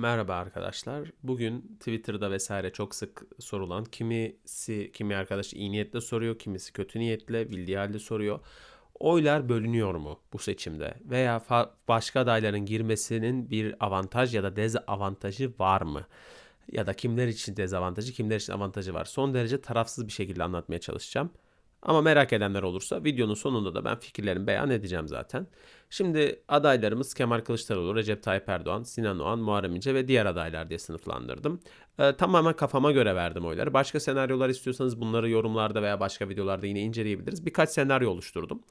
Merhaba arkadaşlar. Bugün Twitter'da vesaire çok sık sorulan kimisi kimi arkadaş iyi niyetle soruyor, kimisi kötü niyetle bildiği halde soruyor. Oylar bölünüyor mu bu seçimde veya başka adayların girmesinin bir avantaj ya da dezavantajı var mı? Ya da kimler için dezavantajı, kimler için avantajı var? Son derece tarafsız bir şekilde anlatmaya çalışacağım. Ama merak edenler olursa videonun sonunda da ben fikirlerimi beyan edeceğim zaten. Şimdi adaylarımız Kemal Kılıçdaroğlu, Recep Tayyip Erdoğan, Sinan Oğan, Muharrem İnce ve diğer adaylar diye sınıflandırdım. Ee, tamamen kafama göre verdim oyları. Başka senaryolar istiyorsanız bunları yorumlarda veya başka videolarda yine inceleyebiliriz. Birkaç senaryo oluşturdum.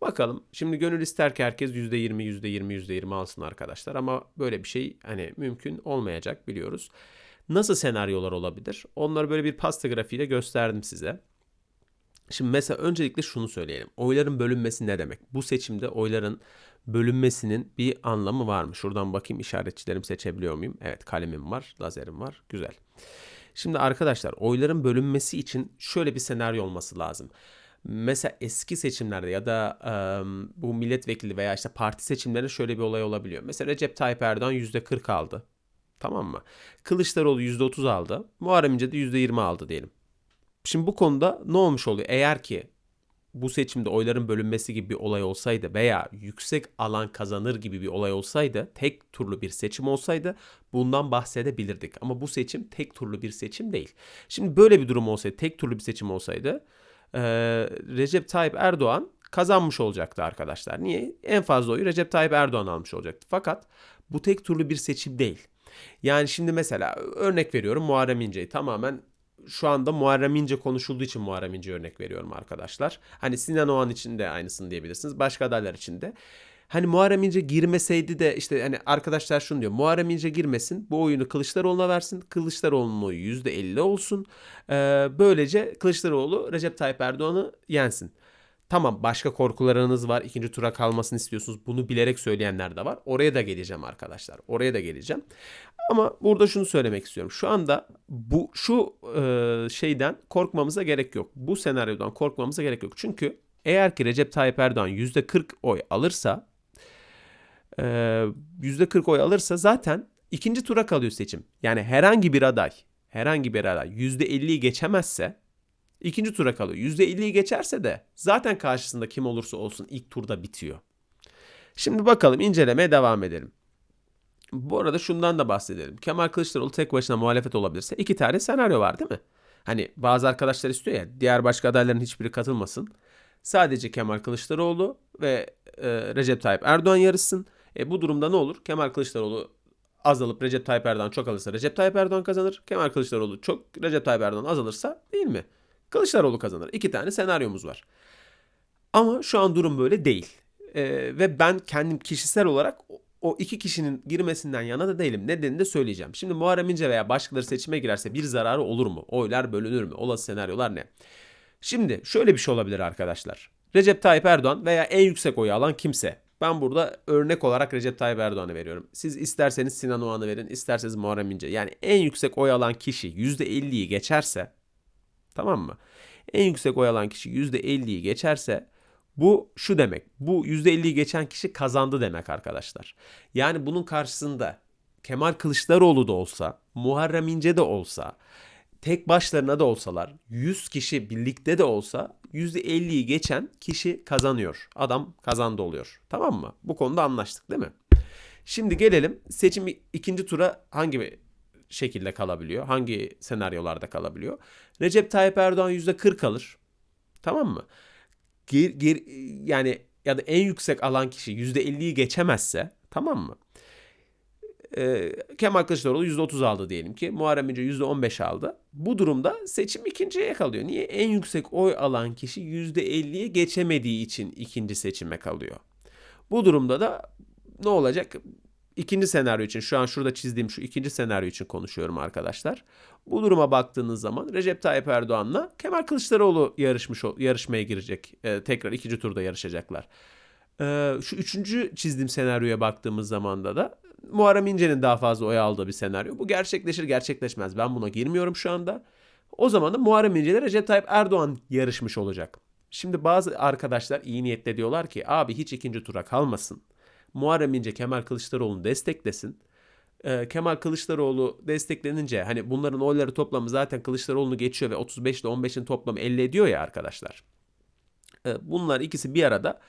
Bakalım. Şimdi gönül ister ki herkes %20, %20, %20 alsın arkadaşlar. Ama böyle bir şey hani mümkün olmayacak biliyoruz. Nasıl senaryolar olabilir? Onları böyle bir pasta grafiğiyle gösterdim size. Şimdi mesela öncelikle şunu söyleyelim. Oyların bölünmesi ne demek? Bu seçimde oyların bölünmesinin bir anlamı var mı? Şuradan bakayım işaretçilerimi seçebiliyor muyum? Evet kalemim var, lazerim var. Güzel. Şimdi arkadaşlar oyların bölünmesi için şöyle bir senaryo olması lazım. Mesela eski seçimlerde ya da e, bu milletvekili veya işte parti seçimlerinde şöyle bir olay olabiliyor. Mesela Recep Tayyip Erdoğan %40 aldı. Tamam mı? Kılıçdaroğlu %30 aldı. Muharrem İnce de %20 aldı diyelim. Şimdi bu konuda ne olmuş oluyor? Eğer ki bu seçimde oyların bölünmesi gibi bir olay olsaydı veya yüksek alan kazanır gibi bir olay olsaydı, tek turlu bir seçim olsaydı bundan bahsedebilirdik. Ama bu seçim tek turlu bir seçim değil. Şimdi böyle bir durum olsaydı, tek turlu bir seçim olsaydı e, Recep Tayyip Erdoğan kazanmış olacaktı arkadaşlar. Niye? En fazla oyu Recep Tayyip Erdoğan almış olacaktı. Fakat bu tek turlu bir seçim değil. Yani şimdi mesela örnek veriyorum Muharrem İnce'yi tamamen şu anda Muharrem İnce konuşulduğu için Muharrem İnce örnek veriyorum arkadaşlar. Hani Sinan Oğan için de aynısını diyebilirsiniz. Başka adaylar için de. Hani Muharrem İnce girmeseydi de işte hani arkadaşlar şunu diyor. Muharrem İnce girmesin. Bu oyunu Kılıçdaroğlu'na versin. Kılıçdaroğlu'nun oyu %50 olsun. Ee, böylece Kılıçdaroğlu Recep Tayyip Erdoğan'ı yensin. Tamam başka korkularınız var. ikinci tura kalmasını istiyorsunuz. Bunu bilerek söyleyenler de var. Oraya da geleceğim arkadaşlar. Oraya da geleceğim. Ama burada şunu söylemek istiyorum. Şu anda bu şu e, şeyden korkmamıza gerek yok. Bu senaryodan korkmamıza gerek yok. Çünkü eğer ki Recep Tayyip Erdoğan %40 oy alırsa e, %40 oy alırsa zaten ikinci tura kalıyor seçim. Yani herhangi bir aday herhangi bir aday %50'yi geçemezse ikinci tura kalıyor. %50'yi geçerse de zaten karşısında kim olursa olsun ilk turda bitiyor. Şimdi bakalım incelemeye devam edelim. Bu arada şundan da bahsedelim. Kemal Kılıçdaroğlu tek başına muhalefet olabilirse iki tane senaryo var değil mi? Hani bazı arkadaşlar istiyor ya diğer başka adayların hiçbiri katılmasın. Sadece Kemal Kılıçdaroğlu ve e, Recep Tayyip Erdoğan yarışsın. E, bu durumda ne olur? Kemal Kılıçdaroğlu azalıp Recep Tayyip Erdoğan çok alırsa Recep Tayyip Erdoğan kazanır. Kemal Kılıçdaroğlu çok Recep Tayyip Erdoğan azalırsa değil mi? Kılıçdaroğlu kazanır. İki tane senaryomuz var. Ama şu an durum böyle değil. E, ve ben kendim kişisel olarak o iki kişinin girmesinden yana da değilim. Nedenini de söyleyeceğim. Şimdi Muharrem İnce veya başkaları seçime girerse bir zararı olur mu? Oylar bölünür mü? Olası senaryolar ne? Şimdi şöyle bir şey olabilir arkadaşlar. Recep Tayyip Erdoğan veya en yüksek oyu alan kimse. Ben burada örnek olarak Recep Tayyip Erdoğan'ı veriyorum. Siz isterseniz Sinan Oğan'ı verin, isterseniz Muharrem İnce. Yani en yüksek oy alan kişi %50'yi geçerse tamam mı? En yüksek oy alan kişi %50'yi geçerse bu şu demek. Bu %50'yi geçen kişi kazandı demek arkadaşlar. Yani bunun karşısında Kemal Kılıçdaroğlu da olsa, Muharrem İnce de olsa, tek başlarına da olsalar, 100 kişi birlikte de olsa %50'yi geçen kişi kazanıyor. Adam kazandı oluyor. Tamam mı? Bu konuda anlaştık değil mi? Şimdi gelelim seçim ikinci tura hangi şekilde kalabiliyor? Hangi senaryolarda kalabiliyor? Recep Tayyip Erdoğan %40 alır. Tamam mı? gir, gir, yani ya da en yüksek alan kişi %50'yi geçemezse tamam mı? Ee, Kemal Kılıçdaroğlu %30 aldı diyelim ki. Muharrem İnce %15 aldı. Bu durumda seçim ikinciye kalıyor. Niye? En yüksek oy alan kişi %50'yi geçemediği için ikinci seçime kalıyor. Bu durumda da ne olacak? İkinci senaryo için şu an şurada çizdiğim şu ikinci senaryo için konuşuyorum arkadaşlar. Bu duruma baktığınız zaman Recep Tayyip Erdoğan'la Kemal Kılıçdaroğlu yarışmış yarışmaya girecek. Ee, tekrar ikinci turda yarışacaklar. Ee, şu üçüncü çizdiğim senaryoya baktığımız zaman da da Muharrem İnce'nin daha fazla oy aldığı bir senaryo. Bu gerçekleşir gerçekleşmez. Ben buna girmiyorum şu anda. O zaman da Muharrem İnce ile Recep Tayyip Erdoğan yarışmış olacak. Şimdi bazı arkadaşlar iyi niyetle diyorlar ki abi hiç ikinci tura kalmasın. Muharrem İnce Kemal Kılıçdaroğlu'nu desteklesin. e, Kemal Kılıçdaroğlu desteklenince hani bunların oyları toplamı zaten Kılıçdaroğlu'nu geçiyor ve 35 ile 15'in toplamı 50 ediyor ya arkadaşlar. E, bunlar ikisi bir arada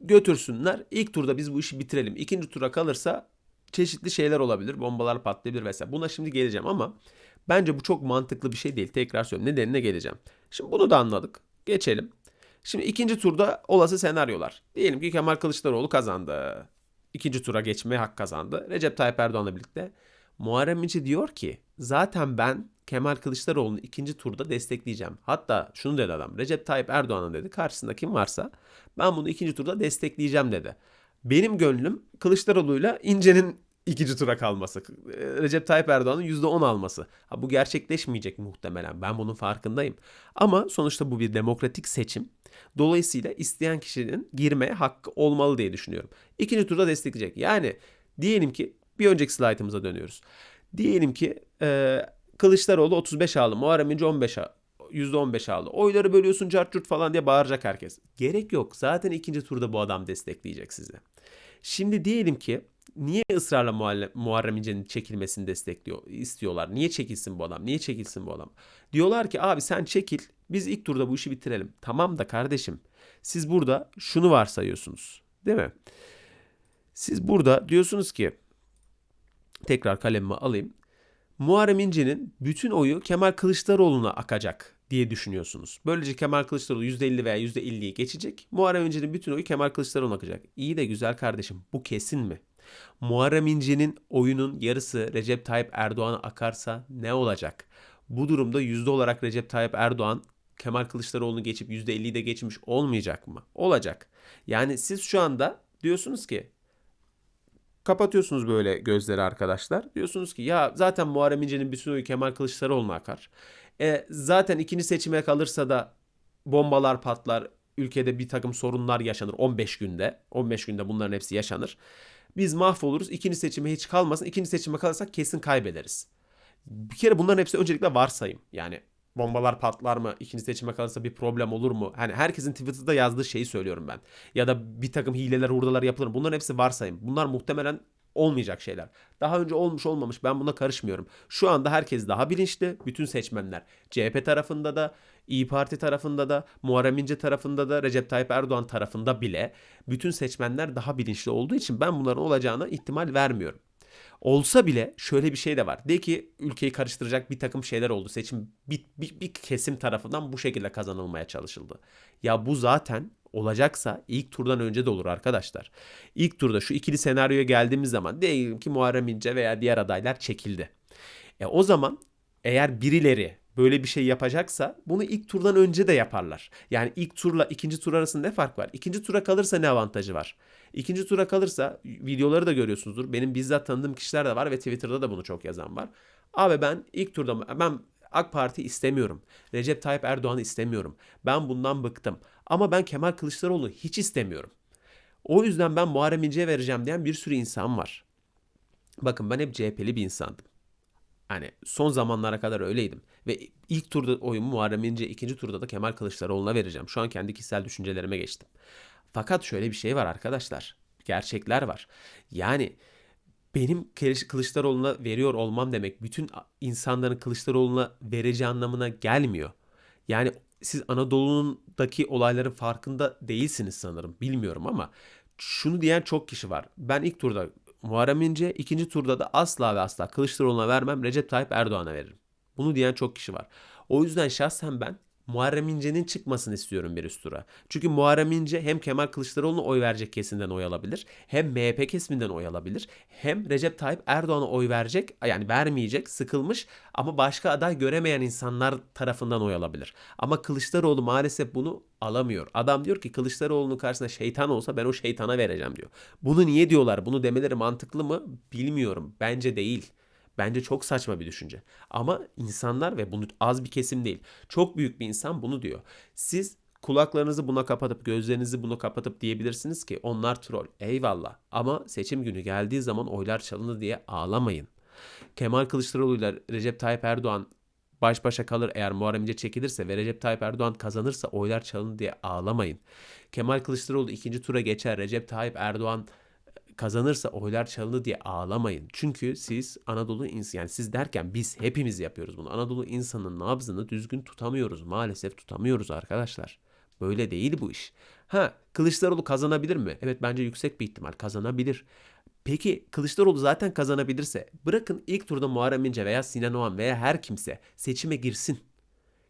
götürsünler. İlk turda biz bu işi bitirelim. İkinci tura kalırsa çeşitli şeyler olabilir. Bombalar patlayabilir vesaire. Buna şimdi geleceğim ama bence bu çok mantıklı bir şey değil. Tekrar söylüyorum. Nedenine geleceğim. Şimdi bunu da anladık. Geçelim. Şimdi ikinci turda olası senaryolar. Diyelim ki Kemal Kılıçdaroğlu kazandı. İkinci tura geçmeye hak kazandı. Recep Tayyip Erdoğan'la birlikte. Muharrem İnce diyor ki zaten ben Kemal Kılıçdaroğlu'nu ikinci turda destekleyeceğim. Hatta şunu dedi adam. Recep Tayyip Erdoğan'ın dedi karşısında kim varsa ben bunu ikinci turda destekleyeceğim dedi. Benim gönlüm Kılıçdaroğlu'yla İnce'nin ikinci tura kalması. Recep Tayyip Erdoğan'ın %10 alması. Ha, bu gerçekleşmeyecek muhtemelen. Ben bunun farkındayım. Ama sonuçta bu bir demokratik seçim. Dolayısıyla isteyen kişinin girmeye hakkı olmalı diye düşünüyorum. İkinci turda destekleyecek. Yani diyelim ki bir önceki slaytımıza dönüyoruz. Diyelim ki e, Kılıçdaroğlu 35 aldı. Muharrem İnce 15 aldı. %15 aldı. Oyları bölüyorsun cart falan diye bağıracak herkes. Gerek yok. Zaten ikinci turda bu adam destekleyecek sizi. Şimdi diyelim ki niye ısrarla Muharrem İnce'nin çekilmesini destekliyor, istiyorlar? Niye çekilsin bu adam? Niye çekilsin bu adam? Diyorlar ki abi sen çekil. Biz ilk turda bu işi bitirelim. Tamam da kardeşim siz burada şunu varsayıyorsunuz. Değil mi? Siz burada diyorsunuz ki tekrar kalemimi alayım. Muharrem İnce'nin bütün oyu Kemal Kılıçdaroğlu'na akacak diye düşünüyorsunuz. Böylece Kemal Kılıçdaroğlu %50 veya %50'yi geçecek. Muharrem İnce'nin bütün oyu Kemal Kılıçdaroğlu'na akacak. İyi de güzel kardeşim bu kesin mi? Muharrem İnce'nin oyunun yarısı Recep Tayyip Erdoğan'a akarsa ne olacak? Bu durumda yüzde olarak Recep Tayyip Erdoğan Kemal Kılıçdaroğlu'nu geçip %50'yi de geçmiş olmayacak mı? Olacak. Yani siz şu anda diyorsunuz ki kapatıyorsunuz böyle gözleri arkadaşlar. Diyorsunuz ki ya zaten Muharrem İnce'nin bütün oyu Kemal Kılıçdaroğlu'na akar. E, zaten ikinci seçime kalırsa da bombalar patlar, ülkede bir takım sorunlar yaşanır 15 günde. 15 günde bunların hepsi yaşanır. Biz mahvoluruz. İkinci seçime hiç kalmasın. İkinci seçime kalırsak kesin kaybederiz. Bir kere bunların hepsi öncelikle varsayım. Yani bombalar patlar mı? İkinci seçime kalırsa bir problem olur mu? Hani herkesin Twitter'da yazdığı şeyi söylüyorum ben. Ya da bir takım hileler, hurdalar yapılır? Bunların hepsi varsayım. Bunlar muhtemelen olmayacak şeyler. Daha önce olmuş olmamış ben buna karışmıyorum. Şu anda herkes daha bilinçli. Bütün seçmenler CHP tarafında da, İyi Parti tarafında da, Muharrem İnce tarafında da, Recep Tayyip Erdoğan tarafında bile bütün seçmenler daha bilinçli olduğu için ben bunların olacağına ihtimal vermiyorum. Olsa bile şöyle bir şey de var. De ki ülkeyi karıştıracak bir takım şeyler oldu. Seçim bir, bir, bir kesim tarafından bu şekilde kazanılmaya çalışıldı. Ya bu zaten olacaksa ilk turdan önce de olur arkadaşlar. İlk turda şu ikili senaryoya geldiğimiz zaman diyelim ki Muharrem İnce veya diğer adaylar çekildi. E o zaman eğer birileri böyle bir şey yapacaksa bunu ilk turdan önce de yaparlar. Yani ilk turla ikinci tur arasında ne fark var? İkinci tura kalırsa ne avantajı var? İkinci tura kalırsa videoları da görüyorsunuzdur. Benim bizzat tanıdığım kişiler de var ve Twitter'da da bunu çok yazan var. Abi ben ilk turda ben AK Parti istemiyorum. Recep Tayyip Erdoğan'ı istemiyorum. Ben bundan bıktım. Ama ben Kemal Kılıçdaroğlu hiç istemiyorum. O yüzden ben Muharrem İnce'ye vereceğim diyen bir sürü insan var. Bakın ben hep CHP'li bir insandım. Hani son zamanlara kadar öyleydim. Ve ilk turda oyumu Muharrem İnce, ikinci turda da Kemal Kılıçdaroğlu'na vereceğim. Şu an kendi kişisel düşüncelerime geçtim. Fakat şöyle bir şey var arkadaşlar. Gerçekler var. Yani benim Kılıçdaroğlu'na veriyor olmam demek bütün insanların Kılıçdaroğlu'na vereceği anlamına gelmiyor. Yani siz Anadolu'daki olayların farkında değilsiniz sanırım. Bilmiyorum ama şunu diyen çok kişi var. Ben ilk turda Muharrem İnce, ikinci turda da asla ve asla Kılıçdaroğlu'na vermem, Recep Tayyip Erdoğan'a veririm. Bunu diyen çok kişi var. O yüzden şahsen ben Muharrem İnce'nin çıkmasını istiyorum bir üst tura. Çünkü Muharrem İnce hem Kemal Kılıçdaroğlu'na oy verecek kesimden oy alabilir. Hem MHP kesiminden oy alabilir. Hem Recep Tayyip Erdoğan'a oy verecek yani vermeyecek sıkılmış ama başka aday göremeyen insanlar tarafından oy alabilir. Ama Kılıçdaroğlu maalesef bunu alamıyor. Adam diyor ki Kılıçdaroğlu'nun karşısında şeytan olsa ben o şeytana vereceğim diyor. Bunu niye diyorlar? Bunu demeleri mantıklı mı? Bilmiyorum. Bence değil. Bence çok saçma bir düşünce. Ama insanlar ve bunu az bir kesim değil. Çok büyük bir insan bunu diyor. Siz kulaklarınızı buna kapatıp gözlerinizi buna kapatıp diyebilirsiniz ki onlar troll. Eyvallah. Ama seçim günü geldiği zaman oylar çalındı diye ağlamayın. Kemal Kılıçdaroğlu ile Recep Tayyip Erdoğan baş başa kalır eğer Muharrem İnce çekilirse ve Recep Tayyip Erdoğan kazanırsa oylar çalındı diye ağlamayın. Kemal Kılıçdaroğlu ikinci tura geçer. Recep Tayyip Erdoğan kazanırsa oylar çalındı diye ağlamayın. Çünkü siz Anadolu insan yani siz derken biz hepimiz yapıyoruz bunu. Anadolu insanın nabzını düzgün tutamıyoruz. Maalesef tutamıyoruz arkadaşlar. Böyle değil bu iş. Ha Kılıçdaroğlu kazanabilir mi? Evet bence yüksek bir ihtimal kazanabilir. Peki Kılıçdaroğlu zaten kazanabilirse bırakın ilk turda Muharrem İnce veya Sinan Oğan veya her kimse seçime girsin.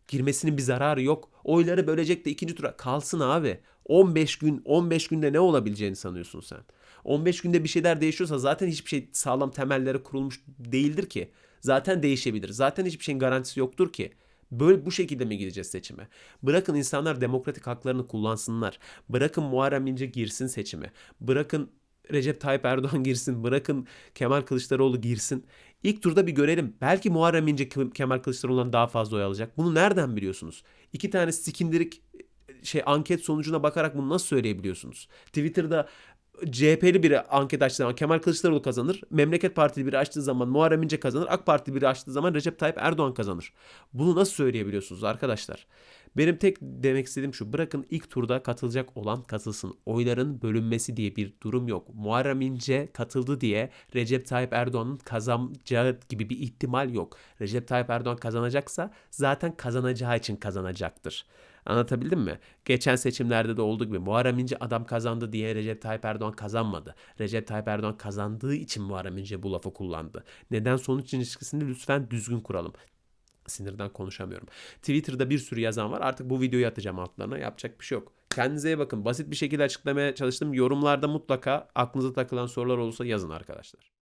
Girmesinin bir zararı yok. Oyları bölecek de ikinci tura kalsın abi. 15 gün 15 günde ne olabileceğini sanıyorsun sen? 15 günde bir şeyler değişiyorsa zaten hiçbir şey sağlam temellere kurulmuş değildir ki. Zaten değişebilir. Zaten hiçbir şeyin garantisi yoktur ki. Böyle bu şekilde mi gideceğiz seçime? Bırakın insanlar demokratik haklarını kullansınlar. Bırakın Muharrem İnce girsin seçime. Bırakın Recep Tayyip Erdoğan girsin. Bırakın Kemal Kılıçdaroğlu girsin. İlk turda bir görelim. Belki Muharrem İnce Ke- Kemal Kılıçdaroğlu'ndan daha fazla oy alacak. Bunu nereden biliyorsunuz? İki tane sikindirik şey anket sonucuna bakarak bunu nasıl söyleyebiliyorsunuz? Twitter'da CHP'li biri anket açtığı zaman Kemal Kılıçdaroğlu kazanır. Memleket Partili biri açtığı zaman Muharrem İnce kazanır. AK Partili biri açtığı zaman Recep Tayyip Erdoğan kazanır. Bunu nasıl söyleyebiliyorsunuz arkadaşlar? Benim tek demek istediğim şu. Bırakın ilk turda katılacak olan katılsın. Oyların bölünmesi diye bir durum yok. Muharrem İnce katıldı diye Recep Tayyip Erdoğan'ın kazanacağı gibi bir ihtimal yok. Recep Tayyip Erdoğan kazanacaksa zaten kazanacağı için kazanacaktır. Anlatabildim mi? Geçen seçimlerde de olduğu gibi Muharrem İnce adam kazandı diye Recep Tayyip Erdoğan kazanmadı. Recep Tayyip Erdoğan kazandığı için Muharrem İnce bu lafı kullandı. Neden sonuç ilişkisini lütfen düzgün kuralım. Sinirden konuşamıyorum. Twitter'da bir sürü yazan var. Artık bu videoyu atacağım altlarına. Yapacak bir şey yok. Kendinize iyi bakın. Basit bir şekilde açıklamaya çalıştım. Yorumlarda mutlaka aklınıza takılan sorular olursa yazın arkadaşlar.